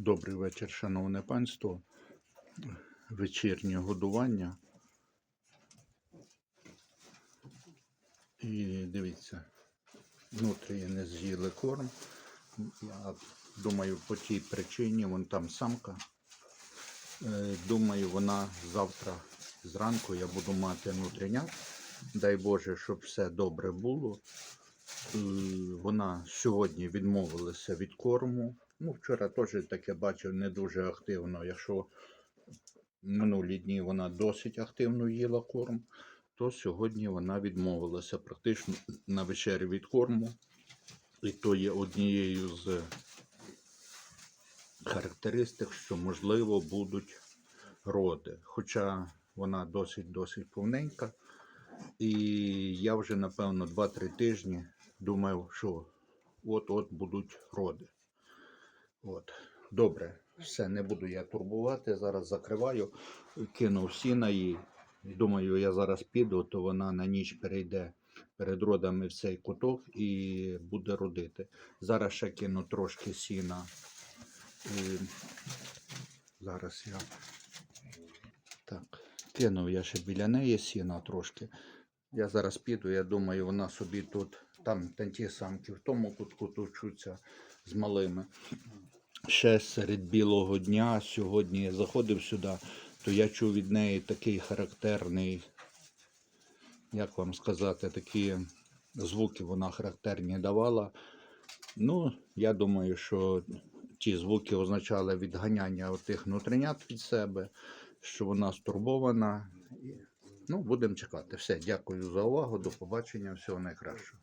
Добрий вечір, шановне панство. Вечірнє годування. І дивіться, внутрі не з'їли корм. Я думаю, по тій причині, вон там самка. Е, Думаю, вона завтра зранку я буду мати внутрінят. Дай Боже, щоб все добре було. Е, Вона сьогодні відмовилася від корму. Ну, вчора теж таке бачив не дуже активно. Якщо минулі дні вона досить активно їла корм, то сьогодні вона відмовилася практично на вечері від корму. І то є однією з характеристик, що можливо будуть роди. Хоча вона досить-досить повненька. І я вже, напевно, 2-3 тижні думав, що от-от будуть роди. От. Добре, все, не буду я турбувати. Зараз закриваю, кинув сіна їй. Думаю, я зараз піду, то вона на ніч перейде перед родами в цей куток і буде родити. Зараз ще кину трошки сіна. І зараз я так, кинув я ще біля неї сіна трошки. Я зараз піду, я думаю, вона собі тут, там та ті самки в тому кутку товчуться з малими. Ще серед білого дня, сьогодні я заходив сюди, то я чув від неї такий характерний, як вам сказати, такі звуки вона характерні давала. Ну, я думаю, що ті звуки означали відганяння тих внутрінят від себе, що вона стурбована. Ну, будемо чекати. Все, дякую за увагу. До побачення. Всього найкращого.